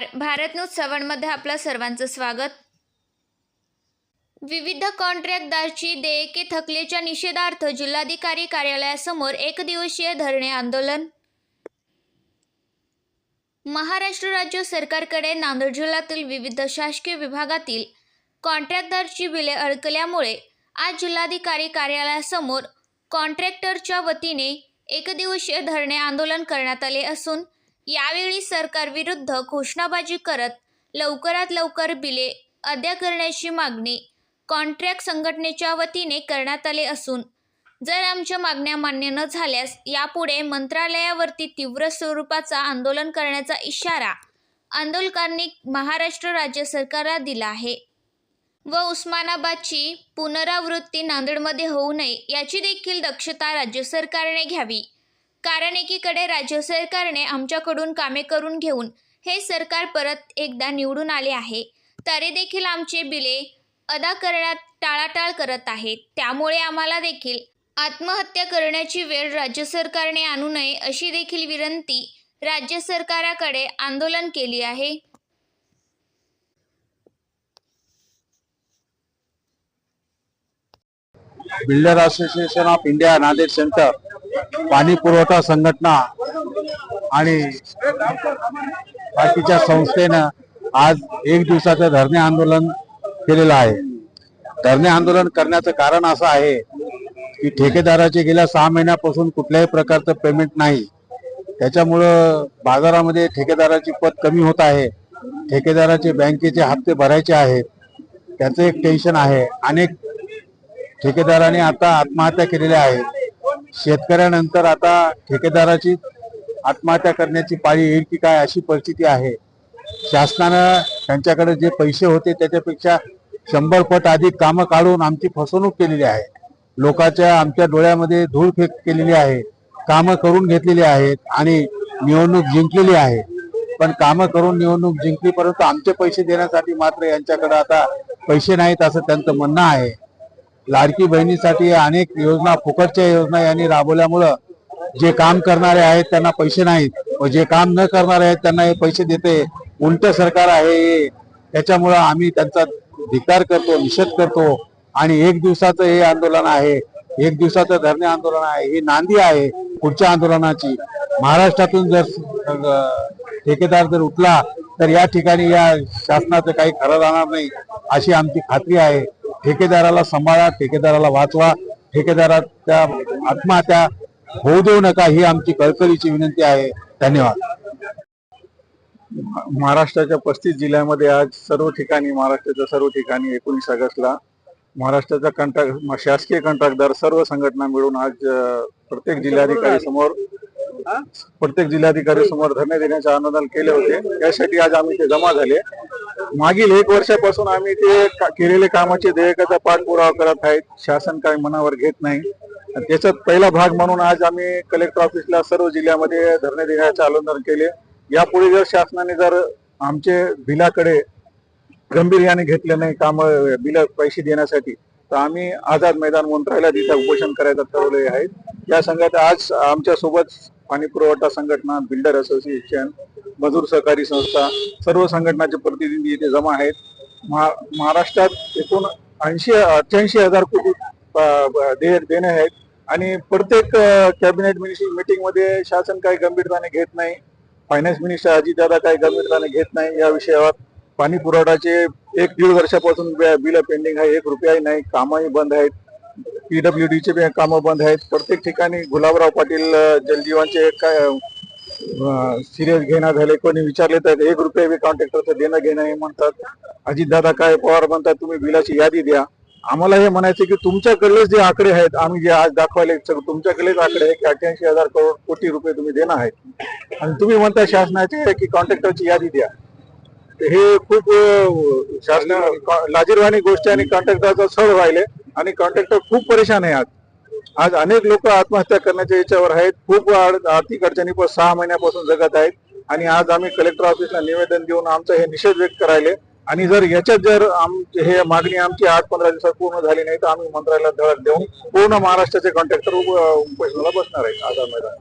नमस्कार. भारत न्यूज सवणमध्ये आपलं सर्वांचं स्वागत. विविध कॉन्ट्रॅक्टदारची देयके थकलेच्या निषेधार्थ जिल्हाधिकारी कार्यालयासमोर एकदिवसीय धरणे आंदोलन. महाराष्ट्र राज्य सरकारकडे नांदेड जिल्ह्यातील विविध शासकीय विभागातील कॉन्ट्रॅक्टदारची बिले अडकल्यामुळे आज जिल्हाधिकारी कार्यालयासमोर कॉन्ट्रॅक्टरच्या वतीने एकदिवसीय धरणे आंदोलन करण्यात आले असून यावेळी सरकारविरुद्ध घोषणाबाजी करत लवकरात लवकर बिले अदा करण्याची मागणी कॉन्ट्रॅक्ट संघटनेच्या वतीने करण्यात आले असून जर आमच्या मागण्या मान्य न झाल्यास यापुढे मंत्रालयावरती तीव्र स्वरूपाचा आंदोलन करण्याचा इशारा आंदोलकांनी महाराष्ट्र राज्य सरकारला दिला आहे. व उस्मानाबादची पुनरावृत्ती नांदेडमध्ये होऊ नये याची देखील दक्षता राज्य सरकारने घ्यावी. कारण एकीकडे राज्य सरकारने आमच्याकडून कामे करून घेऊन हे सरकार परत एकदा निवडून आले आहे. तरी देखील आमचे बिले अदा करण्यात टाळाटाळ करत आहेत. त्यामुळे आम्हाला देखील आत्महत्या करण्याची वेळ राज्य सरकारने आणू नये अशी देखील विनंती राज्य सरकाराकडे आंदोलन केली आहे. Builder association of India Nanded centre पाणी पुरवठा संघटना आणि बाकीच्या संस्थेनं आज एक दिवसाचं धरणे आंदोलन केलेलं आहे. धरणे आंदोलन करण्याचं कारण असं आहे की ठेकेदाराचे गेल्या सहा महिन्यापासून कुठल्याही प्रकारचं पेमेंट नाही. त्याच्यामुळं बाजारामध्ये ठेकेदाराची पत कमी होत आहे. ठेकेदाराचे बँकेचे हप्ते भरायचे आहेत. त्याचं एक टेन्शन आहे. अनेक ठेकेदाराने आता आत्महत्या केलेल्या आहेत. शेतकऱ्यानंतर आता ठेकेदाराची आत्महत्या करण्याची पाळी येईल की काय अशी परिस्थिती आहे. शासनानं त्यांच्याकडे जे पैसे होते त्याच्यापेक्षा शंभर पट अधिक कामं काढून आमची फसवणूक केलेली आहे. लोकांच्या आमच्या डोळ्यामध्ये धूळ फेक केलेली आहे. कामं करून घेतलेली आहेत आणि निवडणूक जिंकलेली आहे. पण कामं करून निवडणूक जिंकली परंतु आमचे पैसे देण्यासाठी मात्र यांच्याकडे आता पैसे नाहीत असं त्यांचं म्हणणं आहे. लाडकी बहिणीसाठी अनेक योजना फुकटच्या योजना यांनी राबवल्यामुळं जे काम करणारे आहेत त्यांना पैसे नाहीत. व जे काम न करणारे आहेत त्यांना हे पैसे देते. उलट सरकार आहे हे. त्याच्यामुळं आम्ही त्यांचा धिक्कार करतो निषेध करतो. आणि एक दिवसाचं हे आंदोलन आहे. एक दिवसाचं धरणे आंदोलन आहे. ही नांदी आहे पुढच्या आंदोलनाची. महाराष्ट्रातून जर ठेकेदार जर उठला तर या ठिकाणी या शासनाचं काही खरं राहणार नाही अशी आमची खात्री आहे. ठेकेदाराला सांभाळा ठेकेदाराला वाचवा ठेकेदाराच्या आत्महत्या होऊ देऊ नका ही आमची कळकळीची विनंती आहे. धन्यवाद. महाराष्ट्राच्या पस्तीस जिल्ह्यामध्ये आज सर्व ठिकाणी महाराष्ट्राच्या सर्व ठिकाणी एकोणीस ऑगस्टला महाराष्ट्राचा कंट्रॅक्ट शासकीय कंत्राटदार सर्व संघटना मिळून आज प्रत्येक जिल्हाधिकारी समोर प्रत्येक जिल्हाधिकारी समोर धरणे देण्याचे आंदोलन केले होते. यासाठी आज आम्ही ते जमा झाले. मागील एक वर्षापासून आम्ही ते केलेले कामाचे देयकाचा पाठपुरावा करत आहेत. शासन काही मनावर घेत नाही. त्याच्यात पहिला भाग म्हणून आज आम्ही कलेक्टर ऑफिसला सर्व जिल्ह्यामध्ये धरणे देण्याचे आंदोलन केले. यापुढे जर शासनाने जर आमचे बिलाकडे गंभीर्याने घेतले नाही काम बिल पैसे देण्यासाठी तर आम्ही आझाद मैदान मंत्रालयात तिथं उपोषण करायचं ठरवले आहे. या संघात आज आमच्यासोबत पाणी पुरवठा संघटना बिल्डर असोसिएशन मजूर सहकारी संस्था सर्व संघटनाचे प्रतिनिधी इथे जमा आहेत. महा- महाराष्ट्रात एकूण ऐंशी अठ्ठ्याऐंशी हजार कोटी देणे आहेत. आणि प्रत्येक कॅबिनेट मिनिस्टर मीटिंगमध्ये शासन काही गंभीरताने घेत नाही. फायनान्स मिनिस्टर अजितदादा काही गंभीरताने घेत नाही. या विषयावर पाणी पुरवठ्याचे एक दीड वर्षापासून बिल पेंडिंग आहे. एक रुपयाही नाही. कामही बंद आहेत. पीडब्ल्यू डीचे कामं बंद आहेत. प्रत्येक ठिकाणी गुलाबराव पाटील जलजीवांचे काय सिरियस घेणं झाले. कोणी विचारले तर एक रुपये बी कॉन्ट्रॅक्टरचं देणं घेणं हे म्हणतात. अजितदादा काय पवार म्हणतात तुम्ही बिलाची यादी द्या. आम्हाला हे म्हणायचं की तुमच्याकडलेच जे आकडे आहेत आम्ही जे आज दाखवायला तुमच्याकडेच आकडे आहे की अठ्ठ्याऐंशी हजार करोड कोटी रुपये तुम्ही देणं आहेत आणि तुम्ही म्हणता शासनाचे की कॉन्ट्रॅक्टरची यादी द्या. हे खूप शासना लाजीरवाणी गोष्ट आणि कॉन्ट्रॅक्टरचा सळ राहिले आणि कॉन्ट्रॅक्टर खूप परेशान आहे आज. आज अनेक लोक आत्महत्या करण्याच्या याच्यावर आहेत. खूप आर्थिक अडचणी पण सहा महिन्यापासून जगत आहेत. आणि आज आम्ही कलेक्टर ऑफिसला निवेदन देऊन आमचा हे निषेध व्यक्त करायले. आणि जर याच्यात जर आम हे मागणी आमची आठ पंधरा दिवसात पूर्ण झाली नाही तर आम्ही मंत्रालयाला धडक देऊन पूर्ण महाराष्ट्राचे कॉन्ट्रॅक्टर उपोषणाला बसणार आहेत आझाद मैदान